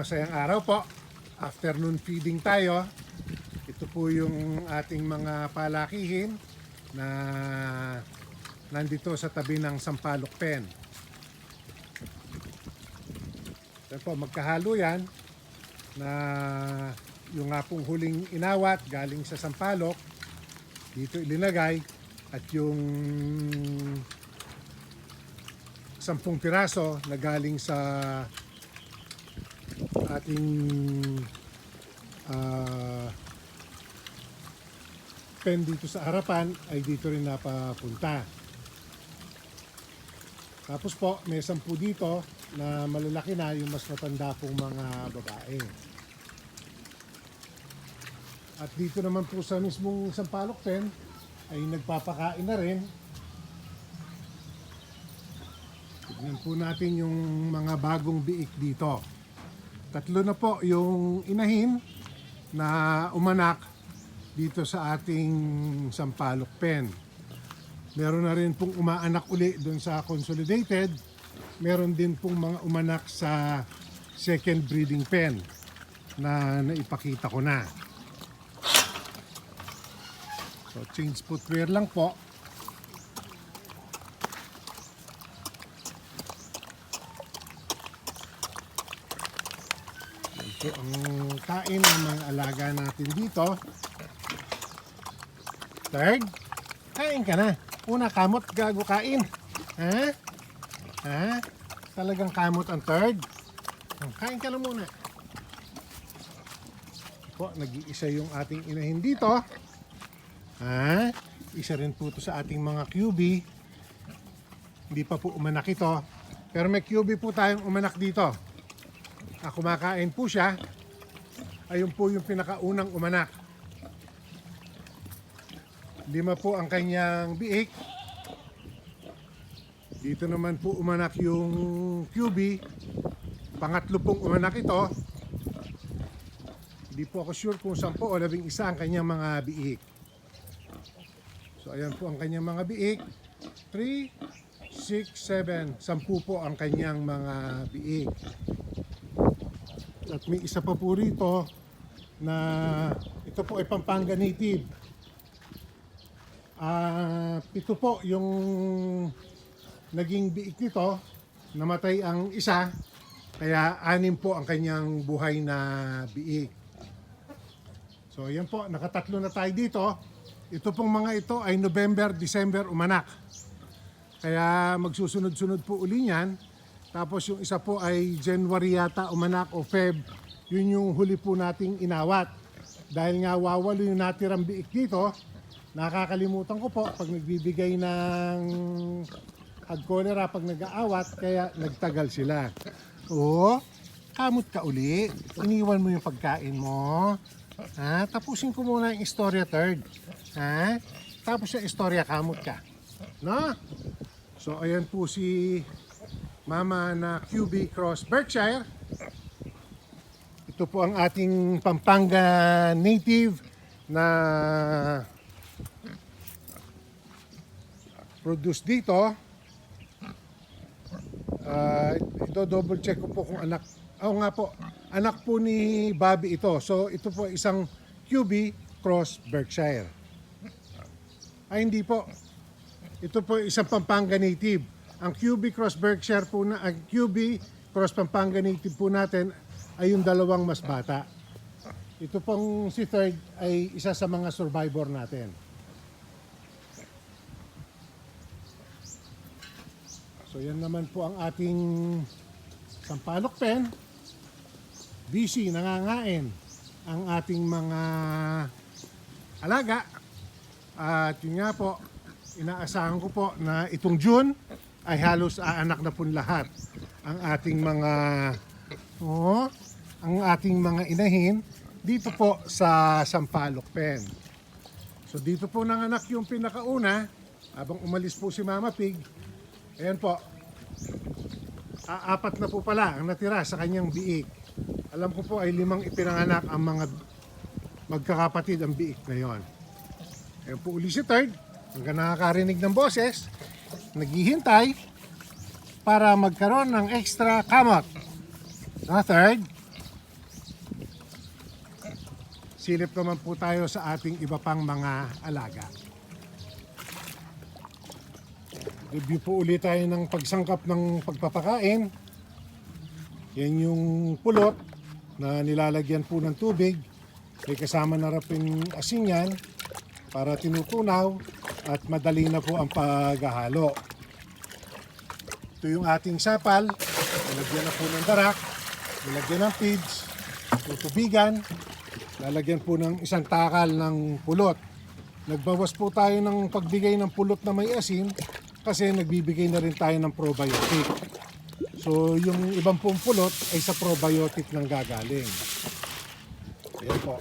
masayang araw po. Afternoon feeding tayo. Ito po yung ating mga palakihin na nandito sa tabi ng Sampaloc Pen. Yan po, magkahalo yan na yung nga pong huling inawat galing sa Sampaloc dito ilinagay at yung sampung piraso na galing sa ating ah, pen dito sa harapan ay dito rin napapunta. Tapos po, may sampu dito na malalaki na yung mas matanda pong mga babae. At dito naman po sa mismong Sampaloc Pen ay nagpapakain na rin. Tignan po natin yung mga bagong biik dito. Tatlo na po yung inahin na umanak dito sa ating Sampaloc Pen. Meron na rin pong umaanak uli doon sa Consolidated. Meron din pong mga umanak sa second breeding pen na naipakita ko na. So change footwear lang po. Ito ang kain ng mga alaga natin dito. Third, kain ka na. Una, kamot, gago kain. Ha? Ha? Talagang kamot ang third? Oh, Kain ka na muna. Po, nag-iisa yung ating inahin dito. Ha? Isa rin po to sa ating mga QB. Hindi pa po umanak ito. Pero may QB po tayong umanak dito. Ah, kumakain po siya. Ayun po yung pinakaunang umanak. Lima po ang kanyang biik. Dito naman po umanak yung QB. Pangatlo pong umanak ito. Hindi po ako sure kung sampo o labing isa ang kanyang mga biik. So ayan po ang kanyang mga biik. 3, 6, 7, 10 po ang kanyang mga biik. At may isa pa po rito na ito po ay Pampanga native. Ah, pito po yung naging biik nito. Namatay ang isa. Kaya anim po ang kanyang buhay na biik. So yan po, nakatatlo na tayo dito. Ito pong mga ito ay November, December umanak. Kaya magsusunod-sunod po uli niyan. Tapos yung isa po ay January yata umanak o Feb. Yun yung huli po nating inawat. Dahil nga wawalo yung natirang biik dito, nakakalimutan ko po pag nagbibigay ng ag cholera pag nag-aawat, kaya nagtagal sila. Oo, kamot ka uli. Iniwan mo yung pagkain mo. Ha? Tapusin ko muna yung istorya third. Ha? Tapos yung istorya, kamot ka. No? So, ayan po si Mama na QB Cross Berkshire. Ito po ang ating Pampanga native na produce dito. Ah, ito double check ko po kung anak. Oo nga po, anak po ni Bobby ito. So ito po isang QB Cross Berkshire. Ay hindi po. Ito po isang Pampanga native. Ang QB Cross Berkshire po na ang QB Cross Pampanga native po natin ay yung dalawang mas bata. Ito pong si third ay isa sa mga survivor natin. So yan naman po ang ating sampalok pen. Busy, nangangain ang ating mga alaga. At yun nga po, inaasahan ko po na itong June ay halos aanak na po lahat ang ating mga oh, ang ating mga inahin dito po sa Sampaloc Pen. So dito po nanganak yung pinakauna habang umalis po si Mama Pig. Ayan po. A- apat na po pala ang natira sa kanyang biik. Alam ko po ay limang ipinanganak ang mga magkakapatid ang biik na yon. Ayan po uli si third. Hanggang nakakarinig ng boses, naghihintay para magkaroon ng extra kamot. Na third, silip naman po tayo sa ating iba pang mga alaga. Review po ulit tayo ng pagsangkap ng pagpapakain. Yan yung pulot na nilalagyan po ng tubig. May kasama na rin asin yan para tinutunaw at madali na po ang paghahalo. Ito yung ating sapal. Nilagyan na po ng darak. Nilagyan ng feeds. Tutubigan. Lalagyan po ng isang takal ng pulot. Nagbawas po tayo ng pagbigay ng pulot na may asin kasi nagbibigay na rin tayo ng probiotic. So yung ibang pong pulot ay sa probiotic nang gagaling. Ayan po.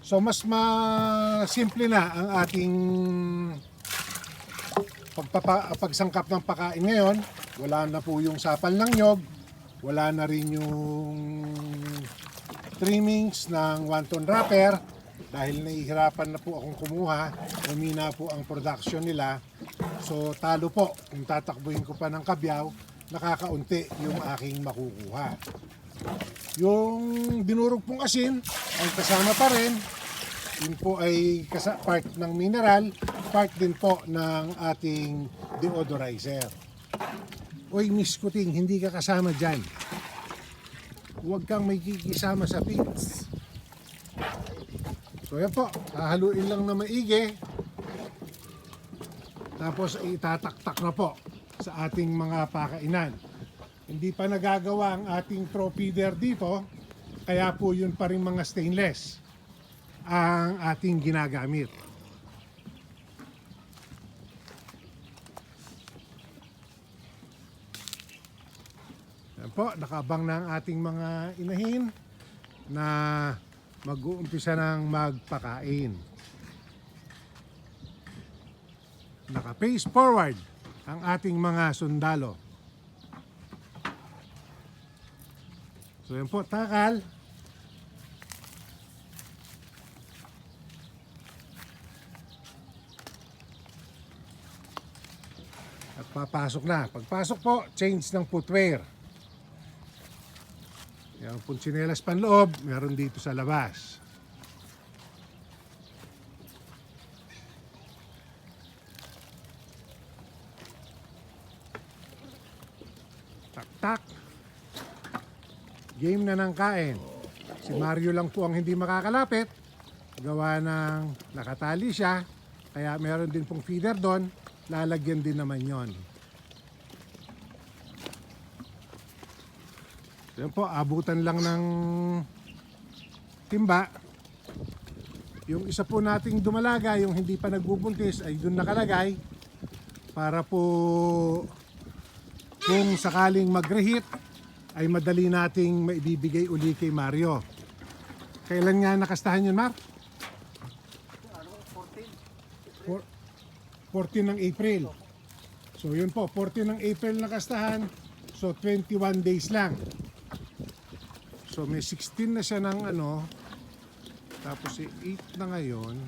So mas ma-simple na ang ating pagpapa, pagsangkap ng pakain ngayon. Wala na po yung sapal ng nyog. Wala na rin yung trimmings ng wonton wrapper dahil nahihirapan na po akong kumuha. Umina po ang production nila. So talo po kung tatakbuhin ko pa ng kabyaw nakakaunti yung aking makukuha. Yung dinurog pong asin ay kasama pa rin. Yun po ay part ng mineral, part din po ng ating deodorizer. Uy, Miss Kuting, hindi ka kasama dyan. Huwag kang may kikisama sa pits. So yan po, hahaluin lang na maigi. Tapos itataktak na po sa ating mga pakainan. Hindi pa nagagawa ang ating throw feeder dito, kaya po yun pa rin mga stainless ang ating ginagamit. Po, nakabang na ang ating mga inahin na mag-uumpisa ng magpakain. Naka-face forward ang ating mga sundalo. So yan po, takal. At papasok na. Pagpasok po, change ng footwear. Yan po tsinelas panloob, meron dito sa labas. Tak tak. Game na ng kain. Si Mario lang po ang hindi makakalapit. Gawa ng nakatali siya. Kaya meron din pong feeder doon. Lalagyan din naman yon. Yan po, abutan lang ng timba. Yung isa po nating dumalaga, yung hindi pa nagbubuntis, ay doon nakalagay para po kung sakaling mag-reheat ay madali nating maibibigay uli kay Mario. Kailan nga nakastahan yun, Mar? 14. 14 ng April. So yun po, 14 ng April nakastahan. So 21 days lang. So may 16 na siya ng ano. Tapos eh, 8 na ngayon.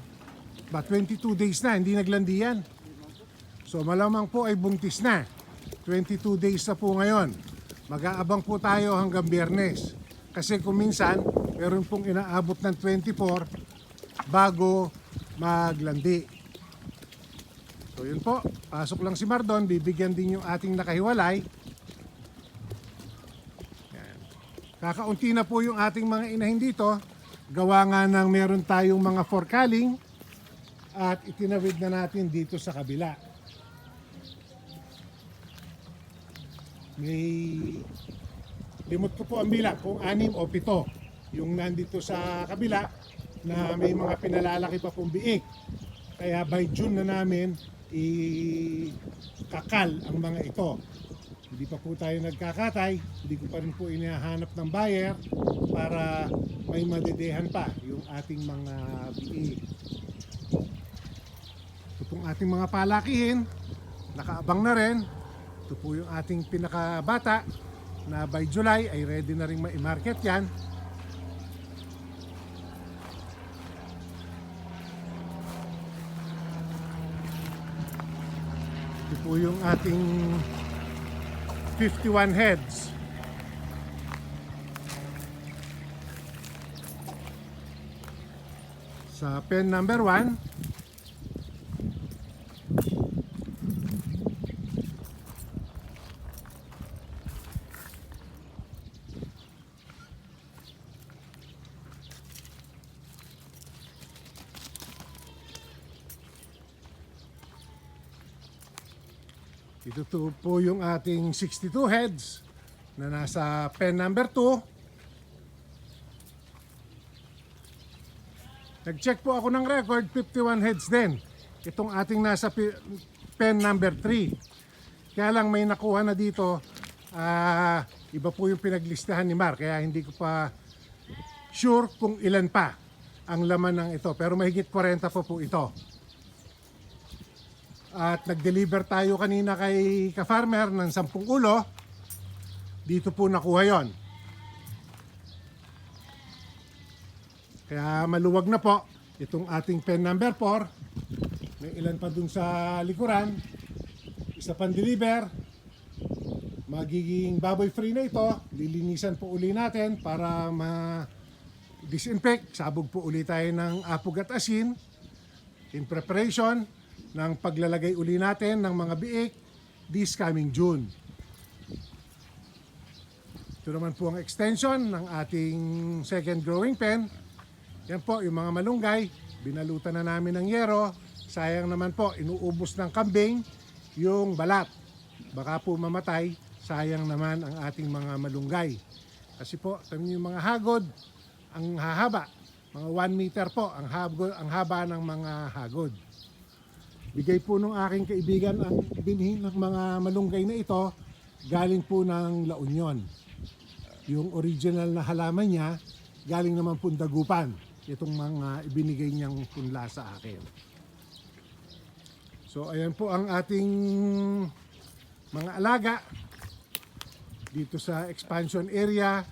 Ba 22 days na, hindi naglandi yan. So malamang po ay buntis na. 22 days na po ngayon. Mag-aabang po tayo hanggang biyernes. Kasi kung minsan, meron pong inaabot ng 24 bago maglandi. So yun po, pasok lang si Mardon, bibigyan din yung ating nakahiwalay. Yan. Kakaunti na po yung ating mga inahin dito. Gawa nga ng meron tayong mga forkaling at itinawid na natin dito sa kabila. May limot ko po ang bilang kung anim o pito yung nandito sa kabila na may mga pinalalaki pa pong biik. Kaya by June na namin ikakal ang mga ito. Hindi pa po tayo nagkakatay, hindi ko pa rin po inahanap ng buyer para may madedehan pa yung ating mga biik. Ito pong ating mga palakihin, nakaabang na rin. Ito po yung ating pinakabata na by July ay ready na rin ma-market yan. Ito po yung ating 51 heads. sa pen number 1. Ito to po yung ating 62 heads na nasa pen number 2. Nag-check po ako ng record, 51 heads din. Itong ating nasa pen number 3. Kaya lang may nakuha na dito, ah, iba po yung pinaglistahan ni Mark, kaya hindi ko pa sure kung ilan pa ang laman ng ito. Pero mahigit 40 po po ito. At nag-deliver tayo kanina kay ka-farmer ng 10 ulo. Dito po nakuha yon. Kaya maluwag na po itong ating pen number 4. May ilan pa dun sa likuran. Isa pang deliver. Magiging baboy free na ito. Lilinisan po uli natin para ma disinfect. Sabog po uli tayo ng apog at asin in preparation ng paglalagay uli natin ng mga biik this coming June. Ito naman po ang extension ng ating second growing pen. Yan po, yung mga malunggay, binalutan na namin ng yero. Sayang naman po, inuubos ng kambing yung balat. Baka po mamatay, sayang naman ang ating mga malunggay. Kasi po, kami yung mga hagod, ang hahaba, mga 1 meter po ang, hagod, ang haba ng mga hagod. Bigay po nung aking kaibigan ang binhi ng mga malunggay na ito galing po ng La Union. Yung original na halaman niya galing naman po dagupan. Itong mga ibinigay niyang punla sa akin. So ayan po ang ating mga alaga dito sa expansion area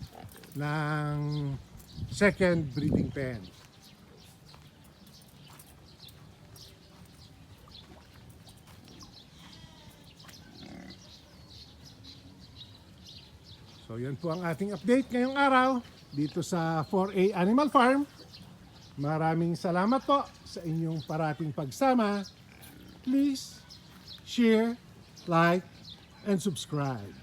ng second breeding pen. So yan po ang ating update ngayong araw dito sa 4A Animal Farm. Maraming salamat po sa inyong parating pagsama. Please share, like, and subscribe.